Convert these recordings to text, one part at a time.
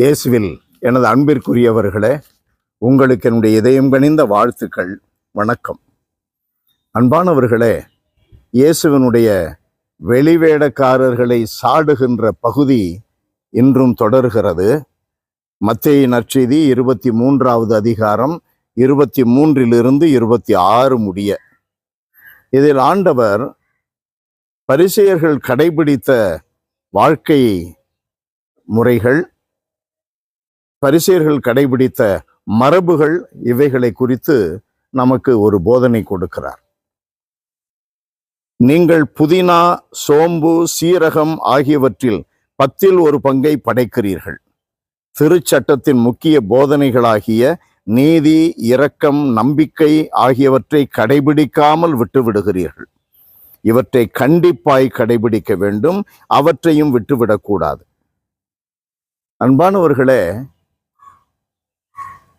இயேசுவில் எனது அன்பிற்குரியவர்களே உங்களுக்கு என்னுடைய இதயம் கணிந்த வாழ்த்துக்கள். வணக்கம். அன்பானவர்களே இயேசுவினுடைய வெளிவேடக்காரர்களை சாடுகின்ற பகுதி இன்றும் தொடர்கிறது. மத்திய நற்செய்தி இருபத்தி மூன்றாவது அதிகாரம் இருபத்தி மூன்றிலிருந்து இருபத்தி ஆறு முடிய. இதில் ஆண்டவர் பரிசெயர்கள் கடைபிடித்த வாழ்க்கை முறைகள் பரிசேர்கள் கடைபிடித்த மரபுகள் இவைகளை குறித்து நமக்கு ஒரு போதனை கொடுக்கிறார். நீங்கள் புதினா சோம்பு சீரகம் ஆகியவற்றில் பத்தில் ஒரு பங்கை படைக்கிறீர்கள். திருச்சட்டத்தின் முக்கிய போதனைகளாகிய நீதி இரக்கம் நம்பிக்கை ஆகியவற்றை கடைபிடிக்காமல் விட்டுவிடுகிறீர்கள். இவற்றை கண்டிப்பாய் கடைபிடிக்க வேண்டும் அவற்றையும் விட்டுவிடக்கூடாது. அன்பானவர்களே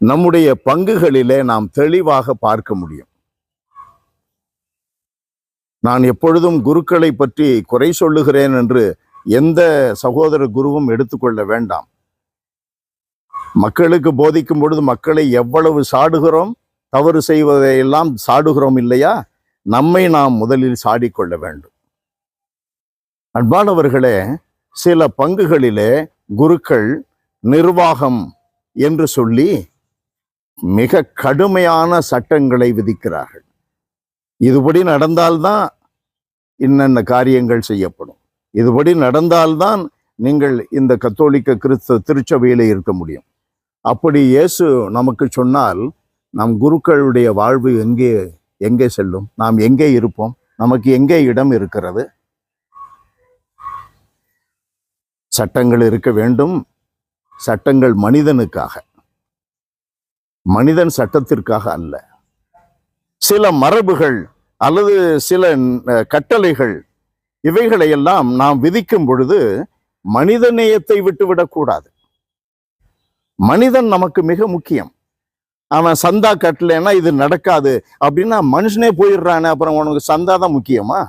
நம்முடைய பங்குகளிலே நாம் தெளிவாக பார்க்க முடியும். நான் எப்பொழுதும் குருக்களை பற்றி குறை சொல்லுகிறேன் என்று எந்த சகோதர குருவும் எடுத்துக்கொள்ள வேண்டாம். மக்களுக்கு போதிக்கும் பொழுது மக்களை எவ்வளவு சாடுகிறோம் தவறு செய்வதையெல்லாம் சாடுகிறோம் இல்லையா? நம்மை நாம் முதலில் சாடிக்கொள்ள வேண்டும். அன்பானவர்களே சில பங்குகளிலே குருக்கள் நிர்வாகம் என்று சொல்லி மிக கடுமையான சட்டங்களை விதிக்கிறார்கள். இதுபடி நடந்தால்தான் இன்னென்ன காரியங்கள் செய்யப்படும். இதுபடி நடந்தால்தான் நீங்கள் இந்த கத்தோலிக்க கிறிஸ்த திருச்சபையில் இருக்க முடியும். அப்படி இயேசு நமக்கு சொன்னால் நம் குருக்களுடைய வாழ்வு எங்கே எங்கே செல்லும்? நாம் எங்கே இருப்போம்? நமக்கு எங்கே இடம் இருக்கிறது? சட்டங்கள் இருக்க வேண்டும். சட்டங்கள் மனிதனுக்காக. மனிதன் சட்டத்திற்காக அல்ல. சில மரபுகள் அல்லது சில கட்டளைகள் இவைகளையெல்லாம் நாம் விதிக்கும் பொழுது மனித நேயத்தை விட்டுவிடக்கூடாது மனிதன் நமக்கு மிக முக்கியம். அவன் சந்தா கட்டலைன்னா இது நடக்காது. அப்படின்னா மனுஷனே போயிடுறானே அப்புறம் உனக்கு சந்தா தான் முக்கியமா?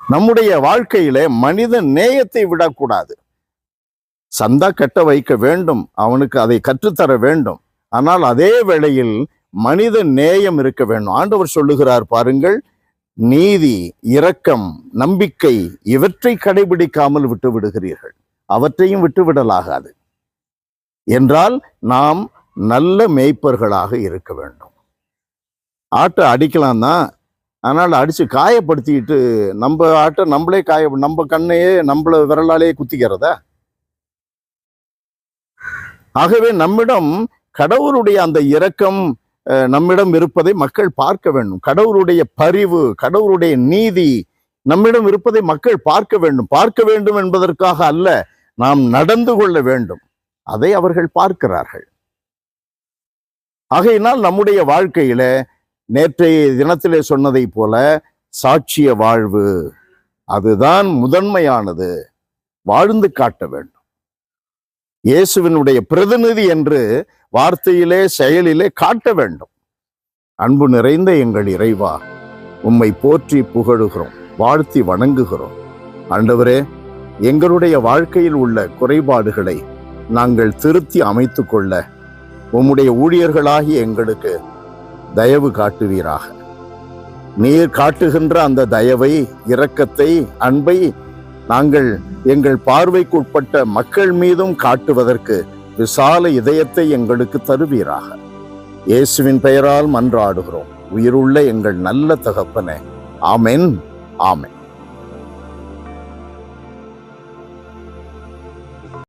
நம்முடைய வாழ்க்கையிலே மனித நேயத்தை விடக்கூடாது சந்தா கட்ட வைக்க வேண்டும். அவனுக்கு அதை கற்றுத்தர வேண்டும். ஆனால் அதே வேளையில் மனித நேயம் இருக்க வேண்டும். ஆண்டவர் சொல்லுகிறார் பாருங்கள் நீதி இரக்கம் நம்பிக்கை இவற்றை கடைபிடிக்காமல் விட்டு விடுகிறீர்கள். அவற்றையும் விட்டுவிடலாகாது என்றால் நாம் நல்ல மேய்ப்பர்களாக இருக்க வேண்டும். ஆட்டை அடிக்கலாம் தான். ஆனால் அடிச்சு காயப்படுத்திக்கிட்டு நம்ம ஆட்டை நம்மளே காய நம்ம கண்ணையே நம்மள விரலாலேயே குத்திக்கிறதா? ஆகவே நம்மிடம் கடவுளுடைய அந்த இரக்கம் அஹ், நம்மிடம் இருப்பதை மக்கள் பார்க்க வேண்டும். கடவுளுடைய பரிவு கடவுளுடைய நீதி நம்மிடம் இருப்பதை மக்கள் பார்க்க வேண்டும். பார்க்க வேண்டும் என்பதற்காக அல்ல நாம் நடந்து கொள்ள வேண்டும். அதை அவர்கள் பார்க்கிறார்கள். ஆகையினால் நம்முடைய வாழ்க்கையில நேற்றைய தினத்திலே சொன்னதைப் போல சாட்சிய வாழ்வு அதுதான் முதன்மையானது. வாழ்ந்து காட்ட வேண்டும். இயேசுவினுடைய பிரதிநிதி என்று வார்த்தையிலே செயலிலே காட்ட வேண்டும். அன்பு நிறைந்த எங்கள் இறைவா உம்மை போற்றி புகழுகிறோம் வாழ்த்தி வணங்குகிறோம். ஆண்டவரே எங்களுடைய வாழ்க்கையில் உள்ள குறைபாடுகளை நாங்கள் திருத்தி அமைத்து கொள்ள உம்முடைய ஊழியர்களாகி எங்களுக்கு தயவு காட்டுவீராக. நீர் காட்டுகின்ற அந்த தயவை இரக்கத்தை அன்பை நாங்கள் எங்கள் பார்வைக்குட்பட்ட மக்கள் மீதும் காட்டுவதற்கு விசால இதயத்தை எங்களுக்கு தருவீராக. இயேசுவின் பெயரால் மன்றாடுகிறோம். உயிருள்ள எங்கள் நல்ல தகப்பனே. ஆமென். ஆமென்.